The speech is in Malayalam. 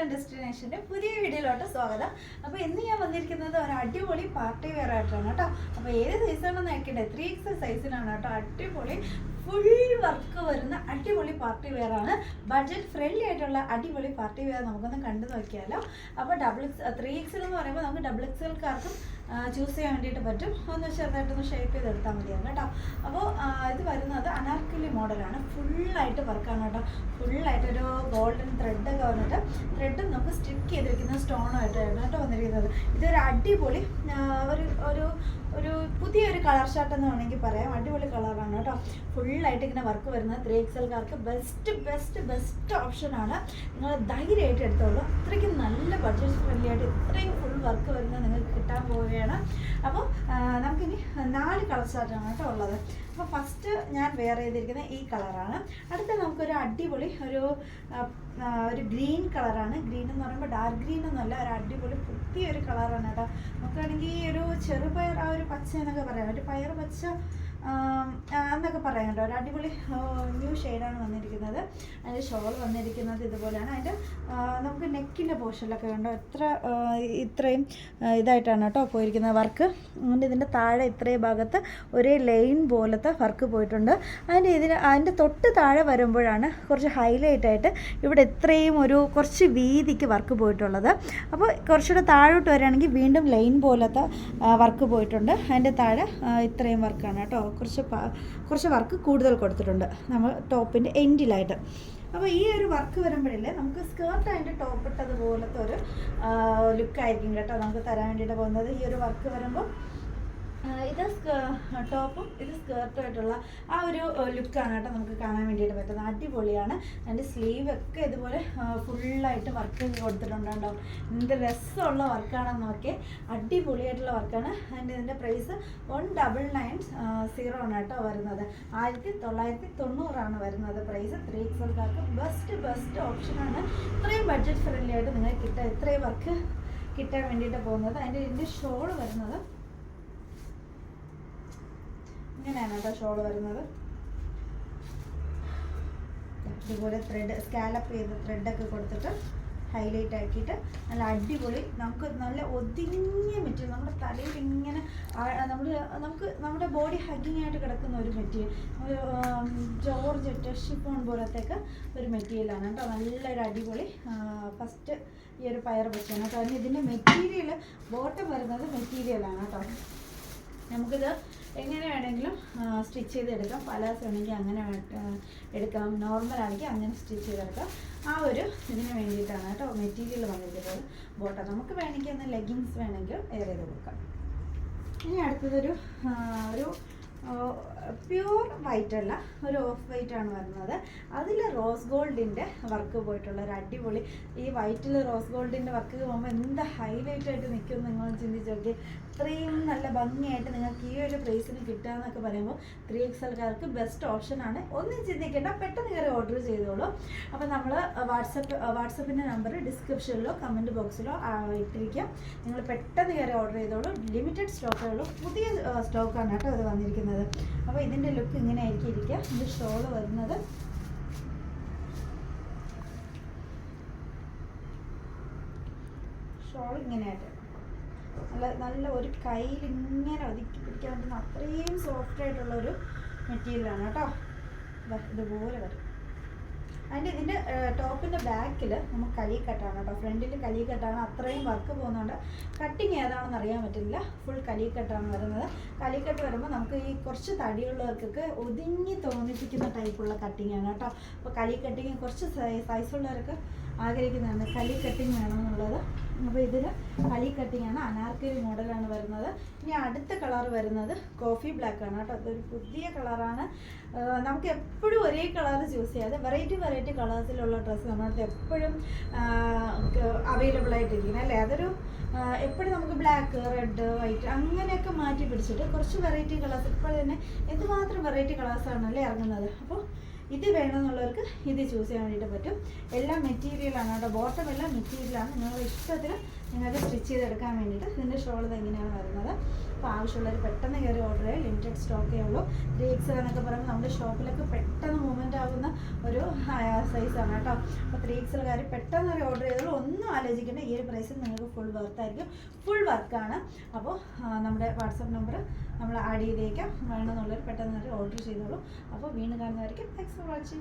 ആൻഡ് ഡെസ്റ്റിനേഷന്റെ പുതിയ വീഡിയോയിലോട്ട് സ്വാഗതം. അപ്പോൾ ഇന്ന് ഞാൻ വന്നിരിക്കുന്നത് ഒരു അടിപൊളി പാർട്ടി വെയർ ആയിട്ടാണ് കേട്ടോ. അപ്പോൾ ഏത് സൈസാണെന്ന് നോക്കണ്ടേ ത്രീ എക്സ് സൈസിനാണ് കേട്ടോ. അടിപൊളി ഫുൾ വർക്ക് വരുന്ന അടിപൊളി പാർട്ടി വെയർ ആണ്. ബഡ്ജറ്റ് ഫ്രണ്ട്ലി ആയിട്ടുള്ള അടിപൊളി പാർട്ടി വെയർ നമുക്കൊന്ന് കണ്ടു നോക്കിയാലോ. അപ്പോൾ ഡബിൾ എക്സ് ത്രീ എക്സ് എന്ന് പറയുമ്പോൾ നമുക്ക് ഡബിൾ എക്സുകൾക്കാർക്കും ചൂസ് ചെയ്യാൻ വേണ്ടിയിട്ട് പറ്റും. ഒന്ന് ചെറുതായിട്ടൊന്ന് ഷേപ്പ് ചെയ്തെടുത്താൽ മതിയാണ് കേട്ടോ. അപ്പോൾ ഇത് വരുന്നത് അനാർക്കലി മോഡലാണ് ഫുള്ളായിട്ട് വർക്കാണ് കേട്ടോ. ഫുള്ളായിട്ടൊരു ഗോൾഡൻ ത്രെഡൊക്കെ വന്നിട്ട് ത്രെഡും നമുക്ക് സ്റ്റിക്ക് ചെയ്ത് വെക്കുന്ന വന്നിരിക്കുന്നത് ഇതൊരു അടിപൊളി ഒരു ഒരു ഒരു പുതിയൊരു കളർ ഷർട്ട് എന്ന് വേണമെങ്കിൽ പറയാം. അടിപൊളി കളറാണ് കേട്ടോ. ഫുള്ളായിട്ട് ഇങ്ങനെ വർക്ക് വരുന്നത്. ത്രീ എക്സൽക്കാർക്ക് ബെസ്റ്റ് ബെസ്റ്റ് ബെസ്റ്റ് ഓപ്ഷനാണ് നിങ്ങൾ ധൈര്യമായിട്ട് എടുത്തോളൂ. അത്രയ്ക്കും നല്ല ബഡ്ജറ്റ് ഫ്രണ്ട്ലി ആയിട്ട് ഇത്രയും ഫുൾ വർക്ക് വരുന്നത് നിങ്ങൾക്ക് കിട്ടാൻ പോവുകയാണ്. അപ്പോൾ നമുക്കിനി നാല് കളർ ഷർട്ടാണ് കേട്ടോ ഉള്ളത്. അപ്പോൾ ഫസ്റ്റ് ഞാൻ വെയർ ചെയ്തിരിക്കുന്നത് ഈ കളറാണ് അടുത്ത നമുക്കൊരു അടിപൊളി ഒരു ഒരു ഗ്രീൻ കളറാണ് ഗ്രീൻ എന്ന് പറയുമ്പോൾ ഡാർക്ക് ഗ്രീൻ ഒന്നുമല്ല ഒരു അടിപൊളി പുതിയൊരു കളറാണ് കേട്ടോ. നമുക്കാണെങ്കിൽ ഒരു ചെറുപയർ ആ ഒരു പച്ച എന്നൊക്കെ പറയാം. ഒരു പയർ പച്ച എന്നൊക്കെ പറയാനുണ്ട്. ഒരു അടിപൊളി ന്യൂ ഷെയ്ഡാണ് വന്നിരിക്കുന്നത്. അതിന്റെ ഷോൾ വന്നിരിക്കുന്നത് ഇതുപോലെയാണ്. അതിന്റെ നമുക്ക് നെക്കിന്റെ പോർഷനിലൊക്കെ കണ്ടോ? എത്ര ഇത്രയും ഇതായിട്ടാണ് കേട്ടോ പോയിരിക്കുന്നത് വർക്ക്. അതുകൊണ്ട് ഇതിന്റെ താഴെ ഇത്രയും ഭാഗത്ത് ഒരേ ലൈൻ പോലത്തെ വർക്ക് പോയിട്ടുണ്ട്. അതിന്റെ ഇതിന് അതിന്റെ തൊട്ട് താഴെ വരുമ്പോഴാണ് കുറച്ച് ഹൈലൈറ്റ് ആയിട്ട് ഇവിടെ ഇത്രയും ഒരു കുറച്ച് വീതിക്ക് വർക്ക് പോയിട്ടുള്ളത്. അപ്പോൾ കുറച്ചുകൂടെ താഴോട്ട് വരികയാണെങ്കിൽ വീണ്ടും ലൈൻ പോലത്തെ വർക്ക് പോയിട്ടുണ്ട്. അതിന്റെ താഴെ ഇത്രയും വർക്കാണ് കേട്ടോ. കുറച്ച് കുറച്ച് വർക്ക് കൂടുതൽ കൊടുത്തിട്ടുണ്ട്. നമ്മൾ ടോപ്പിന്റെ എൻഡിലായിട്ട്. അപ്പോൾ ഈ ഒരു വർക്ക് വരുമ്പോഴില്ലേ നമുക്ക് സ്കേർട്ട് അതിന്റെ ടോപ്പ് ഇട്ടതുപോലത്തെ ഒരു ലുക്കായിരിക്കും കേട്ടോ നമുക്ക് തരാൻ വേണ്ടിയിട്ട് പോകുന്നത്. ഈ ഒരു വർക്ക് വരുമ്പോൾ ഇത് ടോപ്പും ഇത് സ്കേർട്ടും ആയിട്ടുള്ള ആ ഒരു ലുക്കാണ് കേട്ടോ നമുക്ക് കാണാൻ വേണ്ടിയിട്ട് പറ്റുന്നത്. അടിപൊളിയാണ്. അതിന്റെ സ്ലീവ് ഒക്കെ ഇതുപോലെ ഫുള്ളായിട്ട് വർക്ക് കൊടുത്തിട്ടുണ്ടോ എന്ത് രസമുള്ള വർക്കാണെന്ന് നോക്കി അടിപൊളിയായിട്ടുള്ള വർക്കാണ് അതിന്റെ ഇതിന്റെ price one double nine zero ആണ് കേട്ടോ വരുന്നത്. ആയിരത്തി തൊള്ളായിരത്തി തൊണ്ണൂറാണ് വരുന്നത് പ്രൈസ് ത്രീ എക്സൽക്കാർക്ക് ബെസ്റ്റ് ബെസ്റ്റ് ഓപ്ഷനാണ് ഇത്രയും ബഡ്ജറ്റ് ഫ്രണ്ട്ലി ആയിട്ട് നിങ്ങൾക്ക് കിട്ടുക ഇത്രയും വർക്ക് കിട്ടാൻ വേണ്ടിയിട്ട് പോകുന്നത്. അതിന്റെ ഇതിന്റെ ഷോൾ വരുന്നത് ഇങ്ങനെയാണ് കേട്ടോ ഷോൾ വരുന്നത്. ഇതുപോലെ ത്രെഡ് സ്കാലപ്പ് ചെയ്ത് ത്രെഡൊക്കെ കൊടുത്തിട്ട് ഹൈലൈറ്റ് ആക്കിയിട്ട് നല്ല അടിപൊളി നമുക്ക് നല്ല ഒതുങ്ങിയ മെറ്റീരിയൽ നമ്മുടെ തലയിൽ ഇങ്ങനെ നമ്മൾ നമുക്ക് നമ്മുടെ ബോഡി ഹഗ്ഗിങ് ആയിട്ട് കിടക്കുന്ന ഒരു മെറ്റീരിയൽ ഒരു ജോർജറ്റ് ഷിഫോൺ പോലത്തേക്ക് ഒരു മെറ്റീരിയലാണ് കേട്ടോ. നല്ലൊരു അടിപൊളി ഫസ്റ്റ് ഈ ഒരു പയർ വെച്ചാണ് അതിന് ഇതിന്റെ മെറ്റീരിയൽ ബോട്ടം വരുന്നത് മെറ്റീരിയലാണ് കേട്ടോ. നമുക്കിത് എങ്ങനെ വേണമെങ്കിലും സ്റ്റിച്ച് ചെയ്തെടുക്കാം. പലാസ് വേണമെങ്കിൽ അങ്ങനെ എടുക്കാം. നോർമൽ ആണെങ്കിൽ അങ്ങനെ സ്റ്റിച്ച് ചെയ്തെടുക്കാം. ആ ഒരു ഇതിന് വേണ്ടിയിട്ടാണ് കേട്ടോ മെറ്റീരിയൽ വന്നിട്ടുള്ളത്. ബോട്ടം നമുക്ക് വേണമെങ്കിൽ ഒന്ന് ലെഗിങ്സ് വേണമെങ്കിൽ എയർ ചെയ്ത് കൊടുക്കാം. ഇനി അടുത്തതൊരു ഒരു പ്യൂർ വൈറ്റ് അല്ല ഒരു ഓഫ് വൈറ്റ് ആണ് വരുന്നത്. അതിൽ റോസ് ഗോൾഡിന്റെ വർക്ക് പോയിട്ടുള്ള ഒരു അടിപൊളി ഈ വൈറ്റിൽ റോസ് ഗോൾഡിന്റെ വർക്ക് പോകുമ്പോൾ എന്ത് ഹൈലൈറ്റ് ആയിട്ട് നിൽക്കും നിങ്ങൾ ചിന്തിച്ചു നോക്കി നല്ല ഭംഗിയായിട്ട് നിങ്ങൾക്ക് ഈ ഒരു പ്രൈസിന് കിട്ടുക എന്നൊക്കെ പറയുമ്പോൾ ത്രീ എക്സൽക്കാർക്ക് ബെസ്റ്റ് ഓപ്ഷൻ ആണ്. ഒന്നും ചിന്തിക്കേണ്ട പെട്ടെന്ന് കയറി ഓർഡർ ചെയ്തോളൂ. അപ്പോൾ നമ്മൾ വാട്സപ്പ് വാട്സപ്പിന്റെ നമ്പർ ഡിസ്ക്രിപ്ഷനിലോ കമന്റ് ബോക്സിലോ ഇട്ടിരിക്കാം. നിങ്ങൾ പെട്ടെന്ന് കയറി ഓർഡർ ചെയ്തോളൂ. ലിമിറ്റഡ് സ്റ്റോക്കേ ഉള്ളൂ. പുതിയ സ്റ്റോക്കാണ് കേട്ടോ അത് വന്നിരിക്കുന്നത്. അപ്പോൾ ഇതിന്റെ ലുക്ക് ഇങ്ങനെ ആയിരിക്കും ഇരിക്കുക. ഇതിന്റെ ഷോൾ വരുന്നത്. ഷോൾ ഇങ്ങനെയായിട്ട്. നല്ല നല്ല ഒരു കയ്യിൽ ഇങ്ങനെ ഒതുക്കി പിടിക്കാൻ പറ്റുന്ന അത്രയും സോഫ്റ്റ് ആയിട്ടുള്ള ഒരു മെറ്റീരിയലാണ് കേട്ടോ. ഇതുപോലെ വരും. അതിന്റെ ഇതിന്റെ ടോപ്പിന്റെ ബാക്കിൽ നമുക്ക് കലി കട്ടാണ് കേട്ടോ. ഫ്രണ്ടിൽ കലി കട്ടാണ്. അത്രയും വർക്ക് പോകുന്നുണ്ട്. കട്ടിങ് ഏതാണെന്ന് അറിയാൻ പറ്റില്ല. ഫുൾ കലി കട്ടാണ് വരുന്നത്. കലി കട്ട് വരുമ്പോൾ നമുക്ക് ഈ കുറച്ച് തടിയുള്ളവർക്കൊക്കെ ഒതുങ്ങി തോന്നിപ്പിക്കുന്ന ടൈപ്പുള്ള കട്ടിങ്ങാണ് കേട്ടോ. അപ്പോൾ കലി കട്ടിങ് കുറച്ച് സൈസുള്ളവർക്ക് ആഗ്രഹിക്കുന്നതാണ്. കലി കട്ടിങ് വേണമെന്നുള്ളത് അപ്പോൾ ഇതിൽ കലി കട്ടിങ് ആണ്. അനാർക്കലി മോഡലാണ് വരുന്നത്. ഇനി അടുത്ത കളർ വരുന്നത് കോഫി ബ്ലാക്ക് ആണ് കേട്ടോ. അതൊരു പുതിയ കളറാണ് നമുക്ക് എപ്പോഴും ഒരേ കളർ ചൂസ് ചെയ്യാതെ വെറൈറ്റി വെറൈറ്റി കളേഴ്സിലുള്ള ഡ്രസ്സ് നമ്മളടുത്ത് എപ്പോഴും അവൈലബിൾ ആയിട്ടിരിക്കുന്നത് അല്ലേ? അതൊരു എപ്പോഴും നമുക്ക് ബ്ലാക്ക് റെഡ് വൈറ്റ് അങ്ങനെയൊക്കെ മാറ്റി പിടിച്ചിട്ട് കുറച്ച് വെറൈറ്റി കളേഴ്സ് ഇപ്പോൾ തന്നെ എന്തുമാത്രം വെറൈറ്റി കളേഴ്സാണ് അല്ലേ ഇറങ്ങുന്നത്? അപ്പോൾ ഇത് വേണമെന്നുള്ളവർക്ക് ഇത് ചൂസ് ചെയ്യാൻ വേണ്ടിയിട്ട് പറ്റും. എല്ലാ മെറ്റീരിയലാണ് കേട്ടോ ബോട്ടം എല്ലാം മെറ്റീരിയലാണ് നിങ്ങളുടെ ഇഷ്ടത്തിന് നിങ്ങൾക്ക് സ്റ്റിച്ച് ചെയ്തെടുക്കാൻ വേണ്ടിയിട്ട് ഇതിന്റെ ഷോൾ ഇതെങ്ങനെയാണ് വരുന്നത്? അപ്പോൾ ആവശ്യമുള്ളവർ പെട്ടെന്ന് കയറി ഓർഡർ ചെയ്യുക. ലിമിറ്റഡ് സ്റ്റോക്കേ ഉള്ളൂ. ത്രീ എക്സ് എന്നൊക്കെ പറയുമ്പോൾ നമ്മുടെ ഷോപ്പിലൊക്കെ പെട്ടെന്ന് മൂവ്മെന്റ് ആകുന്ന ഒരു സൈസാണ് കേട്ടോ. അപ്പോൾ ത്രീ എക്സിൽ കാര്യം പെട്ടെന്ന് ഒരു ഓർഡർ ചെയ്തോളൂ ഒന്നും ആലോചിക്കേണ്ട. ഈ ഒരു പ്രൈസിൽ നിങ്ങൾക്ക് ഫുൾ വർക്കായിരിക്കും ഫുൾ വർക്കാണ് അപ്പോൾ നമ്മുടെ വാട്സപ്പ് നമ്പർ നമ്മൾ ആഡ് ചെയ്തേക്കാം. വേണമെന്നുള്ളവർ പെട്ടെന്ന് ഓർഡർ ചെയ്തോളൂ. അപ്പോൾ വീണ്ടും കാണുന്നവർക്ക് താങ്ക്സ് for watching.